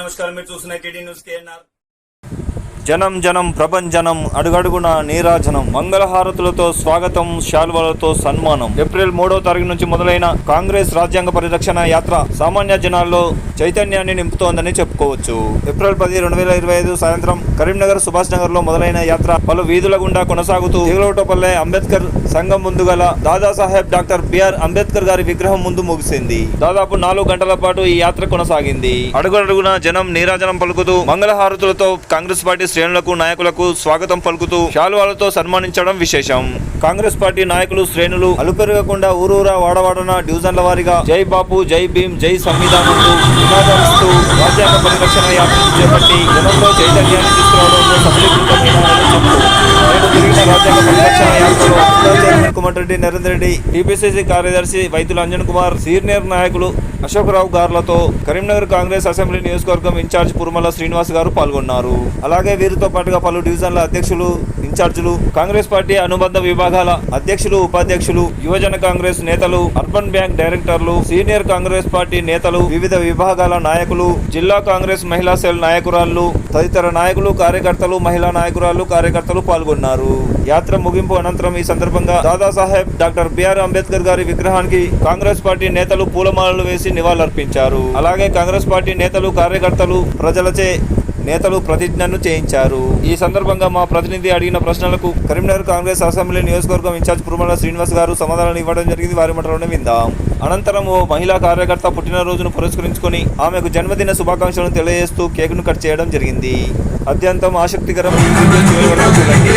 నమస్కారం మీరు చూస్తున్న టీడీ న్యూస్ కేఎన్ఆర్ జనం జనం ప్రభంజనం అడుగడుగున నీరాజనం. మంగళహారతులతో స్వాగతం శాల్వలతో సన్మానం. ఏప్రిల్ మూడో తారీఖు నుంచి మొదలైన కాంగ్రెస్ రాజ్యాంగ పరిరక్షణ యాత్ర సామాన్య జనాల్లో చైతన్యాన్ని నింపుతోందని చెప్పుకోవచ్చు. ఏప్రిల్ పది రెండు వేల ఇరవై ఐదు సాయంత్రం కరీంనగర్ సుభాష్ నగర్లో మొదలైన యాత్ర పలు వీధుల గుండా కొనసాగుతూ తిగలవటపల్లె అంబేద్కర్ సంఘం ముందు గల దాదాసాహెబ్ డాక్టర్ బిఆర్ అంబేద్కర్ గారి విగ్రహం ముందు ముగిసింది. దాదాపు నాలుగు గంటల పాటు ఈ యాత్ర కొనసాగింది. అడుగడుగున జనం నీరాజనం పలుకుతూ మంగళహారతులతో కాంగ్రెస్ పార్టీ శ్రేణులకు నాయకులకు స్వాగతం పలుకుతూ శాలువాలతో సన్మానించడం విశేషం. కాంగ్రెస్ పార్టీ నాయకులు శ్రేణులు అలుపెరగకుండా ఊరూరా వాడవాడన డివిజన్ల వారీగా జై బాపు జై భీమ్ జై సంవిధానంతో నినాదాలిస్తూ రాజ్యాంగ పరిరక్షణ యాత్రను చేపట్టి జనంలో చైతన్యాన్ని తీసుకురావడంలో సఫలీకృతమైనారని చెప్తూ రాజ్యాంగ పరిరక్షణ యాత్రలో రెడ్డి టీపీసీసీ కార్యదర్శి వైద్యుల అంజన్ కుమార్ సీనియర్ నాయకులు అశోకరావు గారులతో కరీంనగర్ కాంగ్రెస్ అసెంబ్లీ నియోజకవర్గం ఇన్ఛార్జ్ పురుమల శ్రీనివాస్ గారు పాల్గొన్నారు. అలాగే వీరితో పాటుగా పలు డివిజన్ల అధ్యక్షులు ఇన్ఛార్జీలు కాంగ్రెస్ పార్టీ అనుబంధ విభాగాల అధ్యక్షులు ఉపాధ్యక్షులు యువజన కాంగ్రెస్ నేతలు అర్బన్ బ్యాంక్ డైరెక్టర్లు సీనియర్ కాంగ్రెస్ పార్టీ నేతలు వివిధ విభాగాల నాయకులు జిల్లా కాంగ్రెస్ మహిళా సెల్ నాయకురాళ్ళు తదితర నాయకులు కార్యకర్తలు మహిళా నాయకురాళ్ళు కార్యకర్తలు పాల్గొన్నారు. యాత్ర ముగింపు అనంతరం ఈ సందర్భంగా దాదాసాహెబ్ డాక్టర్ బిఆర్ అంబేద్కర్ గారి విగ్రహానికి కాంగ్రెస్ పార్టీ నేతలు పూలమాలలు వేసి నివాళులర్పించారు. అలాగే కాంగ్రెస్ పార్టీ నేతలు కార్యకర్తలు ప్రజలచే నేతలు ప్రతిజ్ఞను చేయించారు. ఈ సందర్భంగా మా ప్రతినిధి అడిగిన ప్రశ్నలకు కరీంనగర్ కాంగ్రెస్ అసెంబ్లీ నియోజకవర్గం ఇన్ఛార్జ్ పురుమల శ్రీనివాస్ గారు సమాధానాలు ఇవ్వడం జరిగింది. వారి మాటలోనే విందాం. అనంతరం ఓ మహిళా కార్యకర్త పుట్టినరోజును పురస్కరించుకొని ఆమెకు జన్మదిన శుభాకాంక్షలను తెలియజేస్తూ కేకును కట్ చేయడం జరిగింది. అత్యంతం ఆసక్తికరం చూడండి.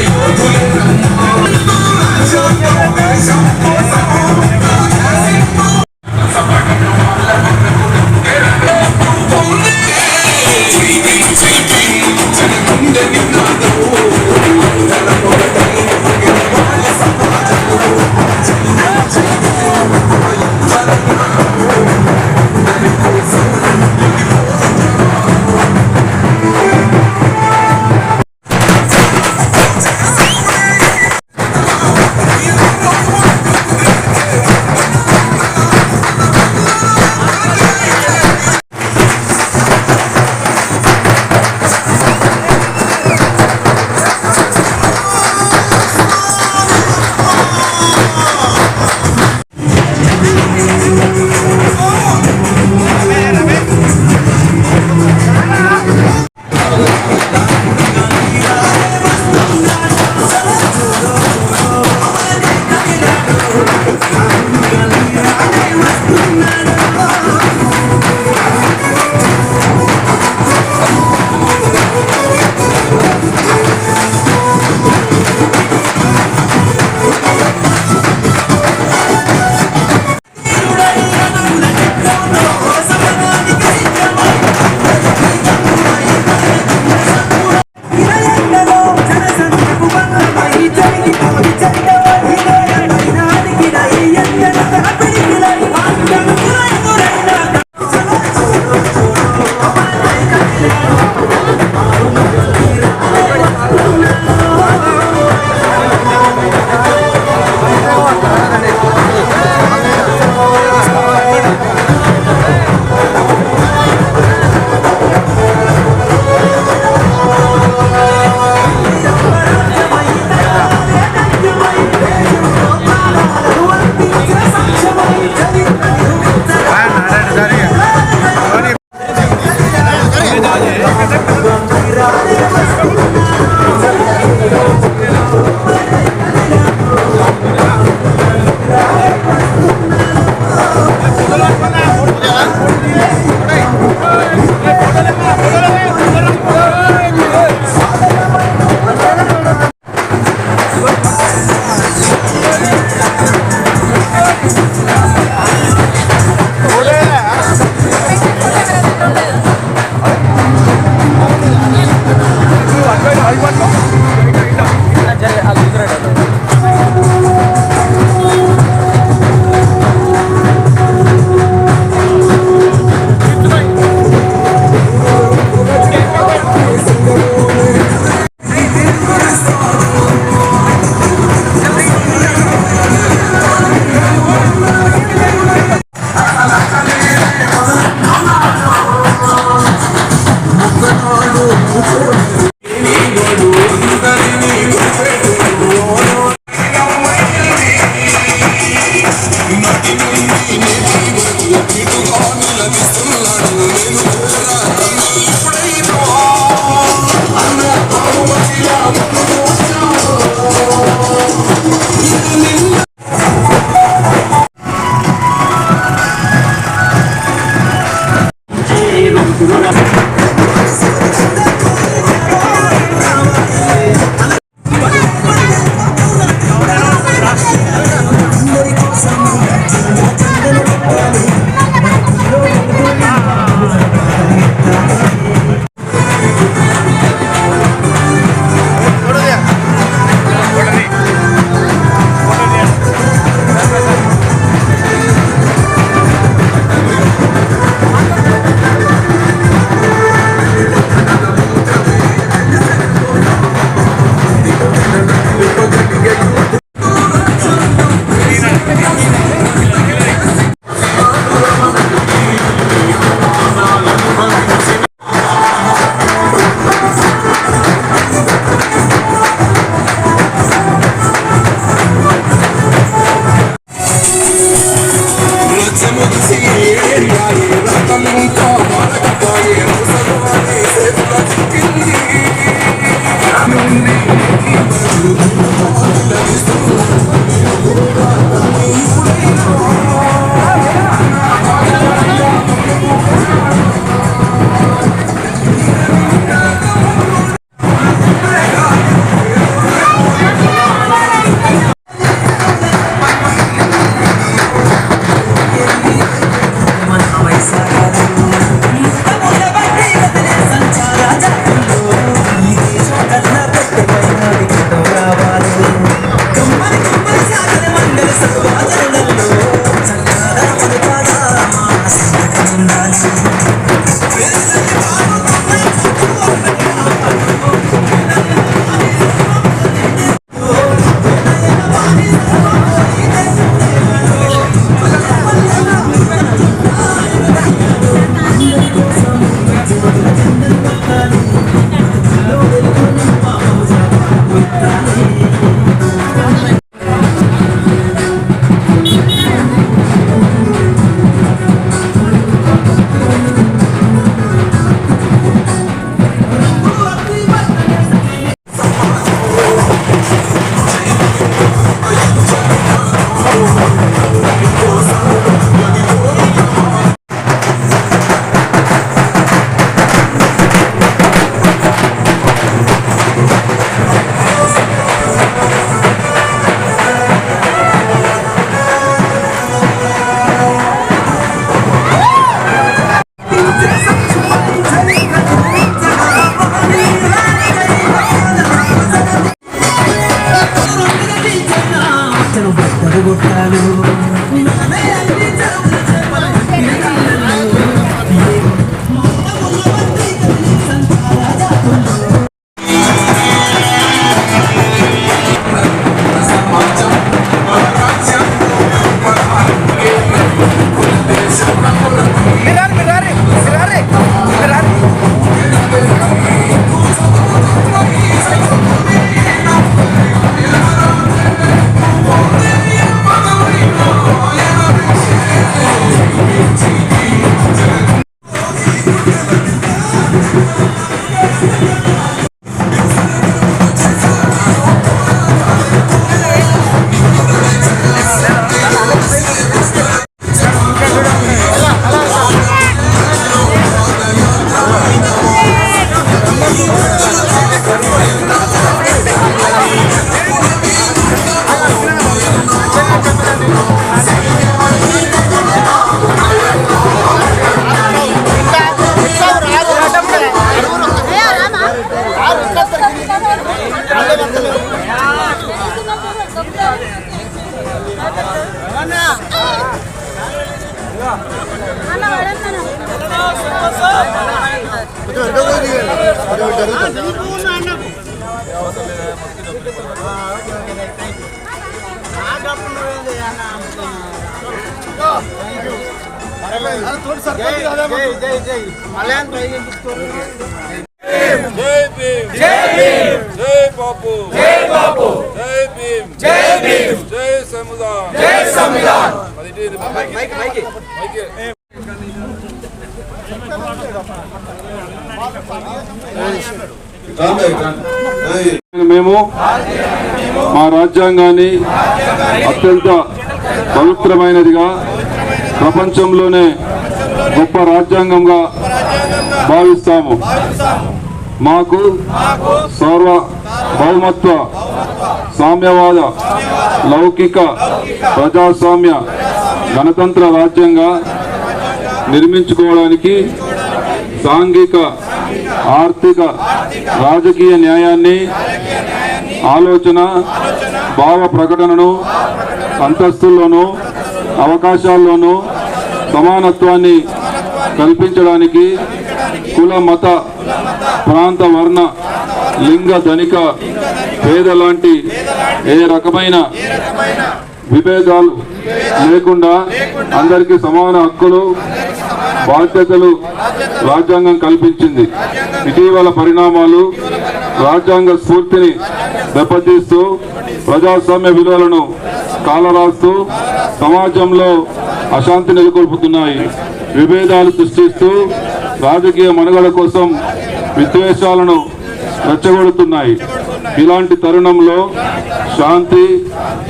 పొడగొట్టాడు జై భీమ్ జై భీమ్ జై బాపు జై బాపు జై భీమ్ జై భీమ్ జై సంవిధాన్ జై సంవిధాన్ మైక్ మైక్ మైక్ మేము మా రాజ్యాంగాన్ని అత్యంత పవిత్రమైనదిగా ప్రపంచంలోనే గొప్ప రాజ్యాంగంగా భావిస్తాము. మాకు సర్వ బహుమత్వ సామ్యవాద లౌకిక ప్రజాస్వామ్య గణతంత్ర రాజ్యంగా నిర్మించుకోవడానికి సాంఘిక ఆర్థిక రాజకీయ న్యాయాన్ని ఆలోచన భావ ప్రకటనను అంతస్తుల్లోనూ అవకాశాల్లోనూ సమానత్వాన్ని కల్పించడానికి కుల మత ప్రాంత వర్ణ లింగ ధనిక పేద లాంటి ఏ రకమైన విభేదాలు లేకుండా అందరికీ సమాన హక్కులు బాధ్యతలు రాజ్యాంగం కల్పించింది. ఇటీవల పరిణామాలు రాజ్యాంగ స్ఫూర్తిని దెబ్బతీస్తూ ప్రజాస్వామ్య విలువలను కాలరాస్తూ సమాజంలో అశాంతి నెలకొల్పుతున్నాయి. విభేదాలు సృష్టిస్తూ రాజకీయ మనుగడ కోసం విద్వేషాలను రెచ్చగొడుతున్నాయి. ఇలాంటి తరుణంలో శాంతి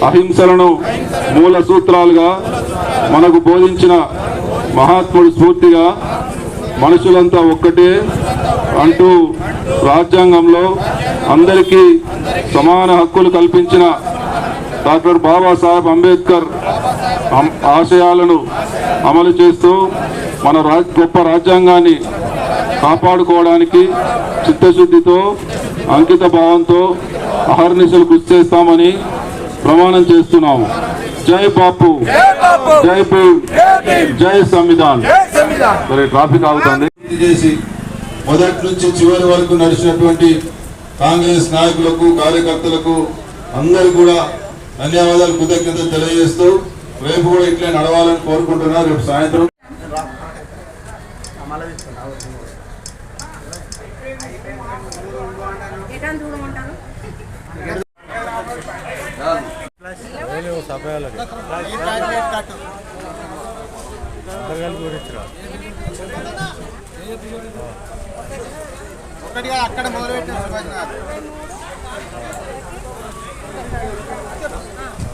అహింసలను మూల సూత్రాలుగా మనకు బోధించిన మహాత్ముడు స్ఫూర్తిగా మనుషులంతా ఒక్కటే అంటూ రాజ్యాంగంలో అందరికీ సమాన హక్కులు కల్పించిన డాక్టర్ బాబాసాహెబ్ అంబేద్కర్ ఆశయాలను అమలు చేస్తూ మన రా- గొప్ప రాజ్యాంగాన్ని కాపాడుకోవడానికి చిత్తశుద్ధితో అంకిత భావంతో అహర్నిశలు కృషి చేస్తామని ప్రమాణం చేస్తున్నాము. జై బాపు. జై భీమ్. జై సంవిధాన్. సరే ట్రాఫిక్ ఆగుతుంది. చేసి మొదటి నుంచి చివరి వరకు నడిచినటువంటి కాంగ్రెస్ నాయకులకు కార్యకర్తలకు అందరూ కూడా ధన్యవాదాలు కృతజ్ఞతలు తెలియజేస్తూ రేపు కూడా ఇట్లే నడవాలని కోరుకుంటున్నారు. రేపు సాయంత్రం ఒక్కటిగా అక్కడ మొదలు పెట్టిన సుభాష్ గారు.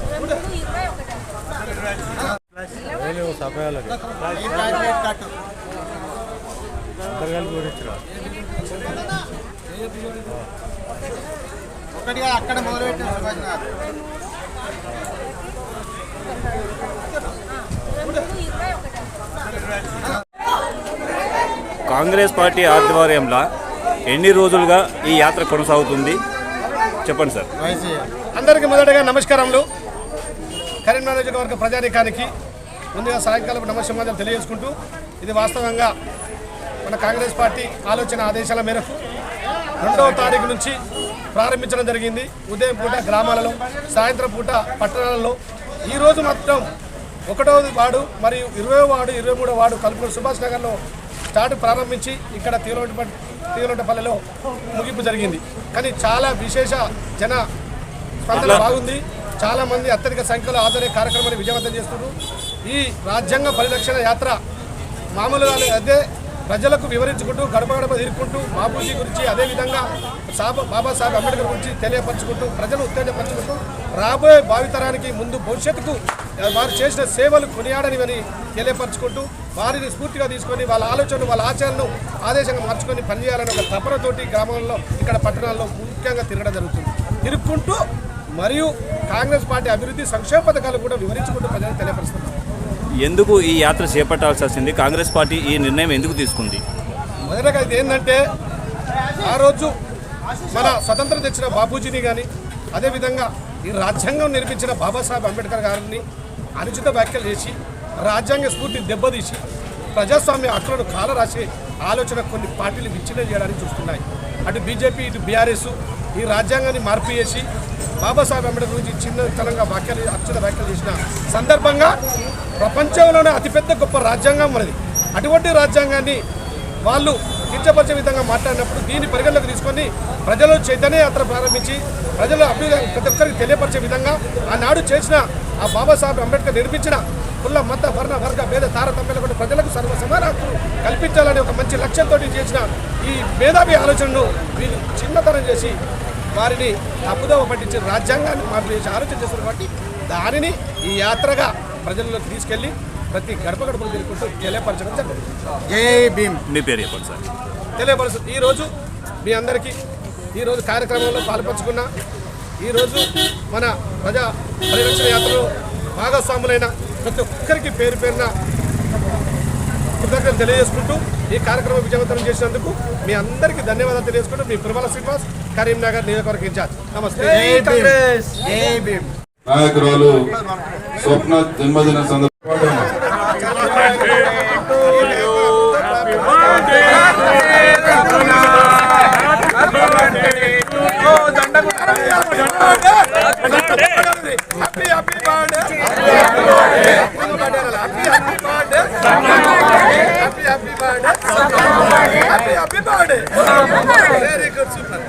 ఇరవై ఒకటి. అక్కడ సుభాష్ గారు. కాంగ్రెస్ పార్టీ ఆధ్వర్యంలో ఎన్ని రోజులుగా ఈ యాత్ర కొనసాగుతుంది? చెప్పండి సార్. అందరికీ మొదటగా నమస్కారములు. కరీంనగర్ నియోజకవర్గ ప్రజానీకానికి ముందుగా సాయంకాలం నమస్కారం తెలియజేసుకుంటూ ఇది వాస్తవంగా మన కాంగ్రెస్ పార్టీ ఆలోచన ఆదేశాల మేరకు రెండవ తారీఖు నుంచి ప్రారంభించడం జరిగింది. ఉదయం పూట గ్రామాలలో సాయంత్రం పూట పట్టణాలలో. ఈరోజు మాత్రం ఒకటవ వార్డు మరియు ఇరవై వార్డు ఇరవై మూడో వార్డు కలుపుకొని సుభాష్ నగర్లో స్టార్ట్ ప్రారంభించి ఇక్కడ తీవ్ర తీవ్రపల్లిలో ముగింపు జరిగింది. కానీ చాలా విశేష జన స్పందన బాగుంది. చాలామంది అత్యధిక సంఖ్యలో హాజరై కార్యక్రమాన్ని విజయవంతం చేస్తున్నారు. ఈ రాజ్యాంగ పరిరక్షణ యాత్ర మామూలుగా అదే ప్రజలకు వివరించుకుంటూ గడప గడప తిరుక్కుంటూ బాపూజీ గురించి అదేవిధంగా సాబ బాబాసాహెబ్ అంబేద్కర్ గురించి తెలియపరచుకుంటూ ప్రజలు ఉత్తేజపరచుకుంటూ రాబోయే భావితరానికి ముందు భవిష్యత్తుకు వారు చేసిన సేవలు కొనియాడనివని తెలియపరచుకుంటూ వారిని స్ఫూర్తిగా తీసుకొని వాళ్ళ ఆలోచనలు వాళ్ళ ఆచరణను ఆదేశంగా మార్చుకొని పనిచేయాలని ఒక తపనతోటి గ్రామంలో ఇక్కడ పట్టణాల్లో ముఖ్యంగా తిరగడం జరుగుతుంది. తిరుక్కుంటూ మరియు కాంగ్రెస్ పార్టీ అభివృద్ధి సంక్షేమ పథకాలు కూడా వివరించుకుంటూ ప్రజలకు తెలియపరుస్తున్నారు ఎందుకు ఈ యాత్ర చేపట్టాల్సి వచ్చింది కాంగ్రెస్ పార్టీ ఈ నిర్ణయం ఎందుకు తీసుకుంది? మొదటగా ఇది ఏంటంటే ఆ రోజు మన స్వతంత్రం తెచ్చిన బాపూజీని కానీ అదేవిధంగా ఈ రాజ్యాంగం నిర్మించిన బాబాసాహెబ్ అంబేద్కర్ గారిని అనుచిత వ్యాఖ్యలు చేసి రాజ్యాంగ స్ఫూర్తిని దెబ్బతీసి ప్రజాస్వామ్య హక్కులను కాలరాసి ఆలోచన కొన్ని పార్టీలు విచ్ఛిన్నం చేయడానికి చూస్తున్నాయి. అటు బీజేపీ ఇటు బీఆర్ఎస్ ఈ రాజ్యాంగాన్ని మార్పు చేసి బాబాసాహెబ్ అంబేద్కర్ గురించి చిన్నతనంగా వ్యాఖ్యలు అక్షర వ్యాఖ్యలు చేసిన సందర్భంగా ప్రపంచంలోనే అతిపెద్ద గొప్ప రాజ్యాంగం మనది అటువంటి రాజ్యాంగాన్ని వాళ్ళు కించపరిచే విధంగా మాట్లాడినప్పుడు దీన్ని పరిగణలోకి తీసుకొని ప్రజలు చైతన్య యాత్ర ప్రారంభించి ప్రజల అభ్యుదయం ప్రతి ఒక్కరికి తెలియపరిచే విధంగా ఆనాడు చేసిన ఆ బాబాసాహెబ్ అంబేద్కర్ నిర్మించిన కుల మత వర్ణ వర్గ భేద తారతమ్యాలు కూడా ప్రజలకు సర్వ సమాన హక్కులు కల్పించాలనే ఒక మంచి లక్ష్యంతో చేసిన ఈ మేధావి ఆలోచనను వీళ్ళు చిన్నతనం చేసి వారిని తప్పుదోవ పట్టించి రాజ్యాంగాన్ని మార్పు చేసి ఆలోచన చేస్తారు కాబట్టి దానిని ఈ యాత్రగా ప్రజల్లోకి తీసుకెళ్ళి ప్రతి గడప గడపలు తిరుగుకుంటూ తెలియపరచడం జరిగింది. మీ పేరు చెప్పండి సార్. తెలియపరుస్తుంది ఈరోజు మీ అందరికీ ఈరోజు కార్యక్రమంలో పాల్పంచుకున్న ఈరోజు మన ప్రజా పరిరక్షణ యాత్రలో భాగస్వాములైన ప్రతి ఒక్కరికి పేరు పేరున కృతజ్ఞతలు తెలియజేసుకుంటూ ఈ కార్యక్రమం విజయవంతం చేసినందుకు మీ అందరికీ ధన్యవాదాలు తెలియజేసుకుంటూ మీ పురమల శ్రీనివాస్ కరీంనగర్ నియోజకవర్గ ఇన్ఛార్జ్ నమస్తే నాయకురాలు స్వప్న జన్మదిన సందర్భంగా వెరీ గుడ్ సూపర్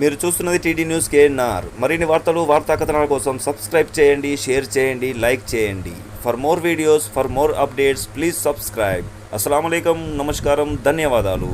మీరు చూస్తున్నది టీడీ న్యూస్ కేఎన్ఆర్. మరిన్ని వార్తలు వార్తా కథనాల కోసం సబ్స్క్రైబ్ చేయండి షేర్ చేయండి లైక్ చేయండి. For more videos for more updates please subscribe అస్సలం నమస్కారం ధన్యవాదాలు.